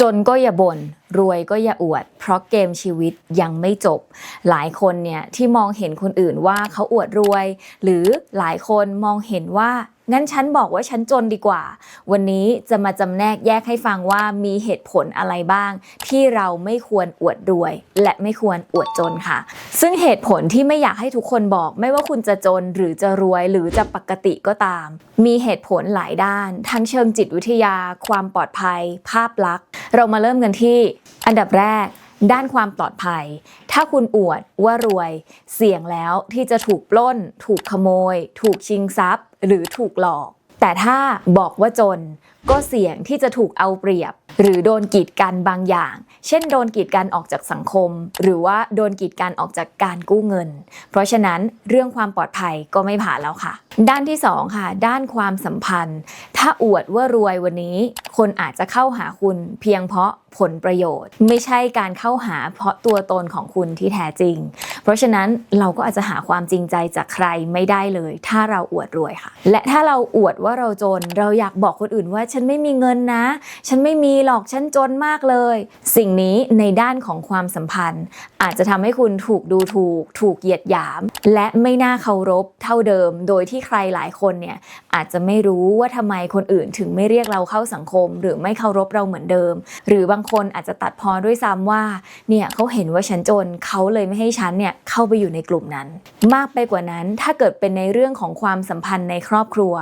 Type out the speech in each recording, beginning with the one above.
จนก็อย่าบ่นรวยก็อย่าอวด เพราะเกมชีวิตยังไม่จบ หลายคนเนี่ยที่มองเห็นคนอื่นว่าเขาอวดรวย หรือหลายคนมองเห็นว่า งั้นฉันบอกว่าฉันจนดีกว่า วันนี้จะมาจำแนกแยกให้ฟังว่ามีเหตุผลอะไรบ้าง ที่เราไม่ควรอวดรวย และไม่ควรอวดจนค่ะ ซึ่งเหตุผลที่ไม่อยากให้ทุกคนบอก ไม่ว่าคุณจะจนหรือจะรวยหรือจะปกติก็ตาม มีเหตุผลหลายด้าน ทั้งเชิงจิตวิทยา ความปลอดภัย ภาพลักษณ์ เรามาเริ่มกันที่ อันดับแรกด้านความปลอดภัย ถ้าคุณอวดว่ารวย เสี่ยงแล้วที่จะถูกปล้น ถูกขโมย ถูกชิงทรัพย์ หรือถูกหลอก แต่ถ้าบอกว่าจนก็เสี่ยงที่จะถูกเอาเปรียบ หรือโดนกีดกันบางอย่าง เช่นโดนกีดกันออกจากสังคม หรือว่าโดนกีดกันออกจากการกู้เงิน เพราะฉะนั้นเรื่องความปลอดภัยก็ไม่ผ่านแล้วค่ะ ด้านที่สองค่ะด้านความสัมพันธ์ ถ้าอวดว่ารวยวันนี้ คนอาจจะเข้าหาคุณเพียงเพราะผลประโยชน์ ไม่ใช่การเข้าหาเพราะตัวตนของคุณที่แท้จริง เพราะฉะนั้นเราก็อาจจะหาความจริงใจจากใครไม่ได้เลย ถ้าเราอวดรวยค่ะ และถ้าเราอวดว่าเราจน เราอยากบอกคนอื่นว่าฉันไม่มีเงินนะ ฉันไม่มีหรอกฉันจนมากเลย สิ่งนี้ในด้านของความสัมพันธ์ อาจจะทำให้คุณถูกดูถูก ถูกเหยียดหยาม และไม่น่าเคารพเท่าเดิม โดยที่ใครหลายคนเนี่ยอาจจะไม่รู้ว่าทำไมคนอื่นถึงไม่เรียกเราเข้าสังคม หรือไม่เคารพเราเหมือนเดิม หรือบางคนอาจจะตัดพอด้วยซ้ำว่าเนี่ยเขาเห็นว่าฉันจนเขาเลยไม่ให้ฉันเนี่ยเข้าไปอยู่ในกลุ่มนั้น มากไปกว่านั้นถ้าเกิดเป็นในเรื่องของความสัมพันธ์ในครอบครัว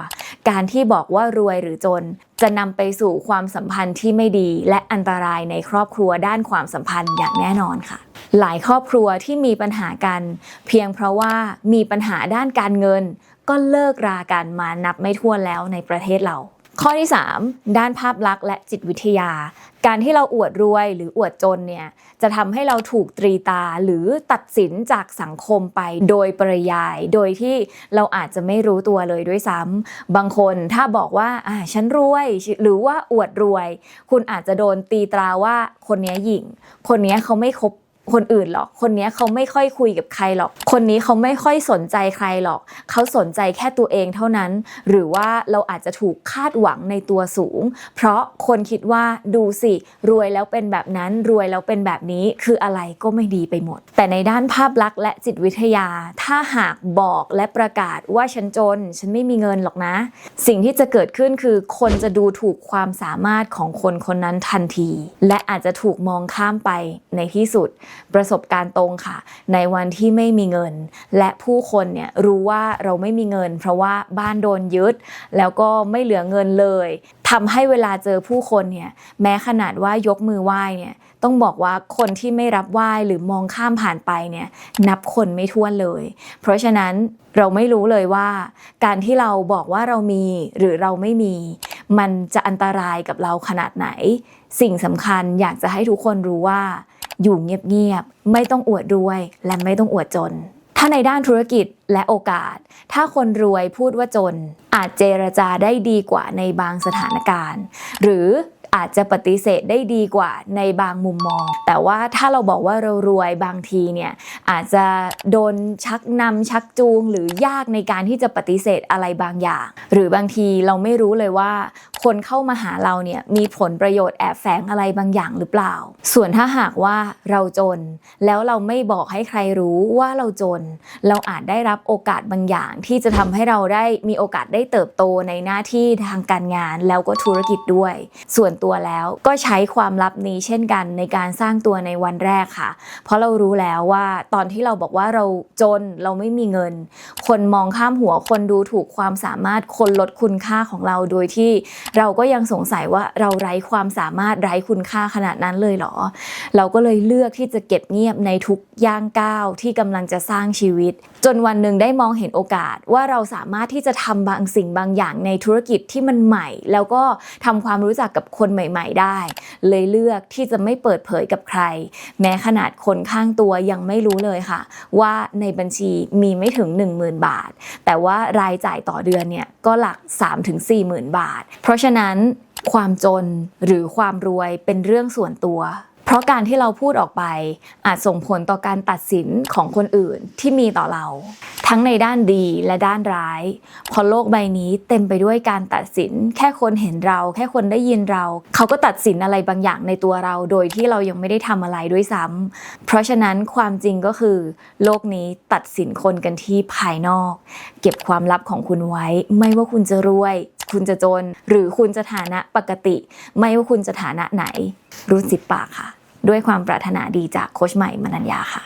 การที่บอกว่ารวยหรือจนจะนำไปสู่ความสัมพันธ์ที่ไม่ดี และอันตรายในครอบครัวด้านความสัมพันธ์อย่างแน่นอนค่ะ หลายครอบครัวที่มีปัญหากัน เพียงเพราะว่ามีปัญหาด้านการเงิน ก็เลิกรากันมานับไม่ถ้วนแล้วในประเทศเรา ข้อที่ 3 ด้านภาพลักษณ์และจิตวิทยา การที่เราอวดรวยหรืออวดจนเนี่ยจะทำให้เราถูกตรีตาหรือตัดสินจากสังคมไปโดยปริยาย โดยที่เราอาจจะไม่รู้ตัวเลยด้วยซ้ำบางคนถ้าบอกว่าอ่าฉันรวยหรือว่าอวดรวย คุณอาจจะโดนตีตราว่าคนนี้หยิ่ง คนนี้เขาไม่คบ คนอื่นหรอก คนนี้เขาไม่ค่อยคุยกับใครหรอก คนนี้เขาไม่ค่อยสนใจใครหรอก เขาสนใจแค่ตัวเองเท่านั้น หรือว่าเราอาจจะถูกคาดหวังในตัวสูง เพราะคนคิดว่าดูสิ รวยแล้วเป็นแบบนั้น รวยแล้วเป็นแบบนี้ คืออะไรก็ไม่ดีไปหมด แต่ในด้านภาพลักษณ์และจิตวิทยา ถ้าหากบอกและประกาศว่าฉันจน ฉันไม่มีเงินหรอกนะ สิ่งที่จะเกิดขึ้นคือ คนจะดูถูกความสามารถของคนคนนั้นทันที และอาจจะถูกมองข้ามไปในที่สุดประสบการณ์ตรงค่ะ ในวันที่ไม่มีเงิน และผู้คนเนี่ยรู้ว่าเราไม่มีเงิน เพราะว่าบ้านโดนยึด แล้วก็ไม่เหลือเงินเลยทำให้เวลาเจอผู้คนเนี่ยแม้ขนาดว่ายกมือไหว้เนี่ยต้องบอกว่าคนที่ไม่รับไหว้หรือมองข้ามผ่านไปเนี่ยนับคนไม่ท้วนเลย เพราะฉะนั้นเราไม่รู้เลยว่า การที่เราบอกว่าเรามีหรือเราไม่มี มันจะอันตรายกับเราขนาดไหน สิ่งสำคัญอยากจะให้ทุกคนรู้ว่า อยู่เงียบๆ ไม่ต้องอวดรวย และไม่ต้องอวดจน ถ้าในด้านธุรกิจและโอกาส ถ้าคนรวยพูดว่าจน อาจเจรจาได้ดีกว่าในบางสถานการณ์ หรืออาจจะปฏิเสธได้ดีกว่าในบางมุมมอง แต่ว่าถ้าเราบอกว่าเรารวยบางทีเนี่ยอาจจะโดนชักนำชักจูงหรือยากในการที่จะปฏิเสธอะไรบางอย่าง หรือบางทีเราไม่รู้เลยว่า คนเข้ามาหาเราเนี่ยมีผลประโยชน์แอบแฝงอะไรบางอย่างหรือเปล่า ส่วนถ้าหากว่าเราจน แล้วเราไม่บอกให้ใครรู้ว่าเราจน เราอาจได้รับโอกาสบางอย่าง ที่จะทำให้เราได้มีโอกาสได้เติบโตในหน้าที่ทางการงาน แล้วก็ธุรกิจด้วย ส่วนตัวแล้วก็ใช้ความลับนี้เช่นกันในการสร้างตัวในวันแรกค่ะ เพราะเรารู้แล้วว่าตอนที่เราบอกว่าเราจนเราไม่มีเงิน คนมองข้ามหัวคนดูถูกความสามารถคนลดคุณค่าของเราโดยที่เราก็ยังสงสัยว่าเราไร้ความสามารถไร้คุณค่าขนาดนั้นเลยเหรอ เราก็เลยเลือกที่จะเก็บเงียบในทุกย่างก้าวที่กำลังจะสร้างชีวิต จนวันหนึ่งได้มองเห็นโอกาสว่าเราสามารถที่จะทำบางสิ่งบางอย่างในธุรกิจที่มันใหม่ แล้วก็ทำความรู้จักกับคนใหม่ ๆ ได้ เลยเลือกที่จะไม่เปิดเผยกับใคร แม้ขนาดคนข้างตัวยังไม่รู้เลยค่ะ ว่าในบัญชีมีไม่ถึง 10,000 บาท แต่ว่ารายจ่ายต่อเดือนเนี่ยก็หลัก 3-4หมื่นบาท เพราะฉะนั้นความจนหรือความรวยเป็นเรื่องส่วนตัว เพราะการที่เราพูดออกไป อาจส่งผลต่อการตัดสินของคนอื่นที่มีต่อเรา ทั้งในด้านดีและด้านร้ายเพราะโลกใบนี้เต็มไปด้วยการตัดสิน แค่คนเห็นเรา แค่คนได้ยินเรา เขาก็ตัดสินอะไรบางอย่างในตัวเรา โดยที่เรายังไม่ได้ทำอะไรด้วยซ้ำเพราะฉะนั้นความจริงก็คือ โลกนี้ตัดสินคนกันที่ภายนอก เก็บความลับของคุณไว้ ไม่ว่าคุณจะรวย คุณจะจน หรือคุณจะฐานะปกติ ไม่ว่าคุณจะฐานะไหน รู้สิบปากค่ะ ด้วยความปรารถนาดีจากโคชใหม่มนัญญาค่ะ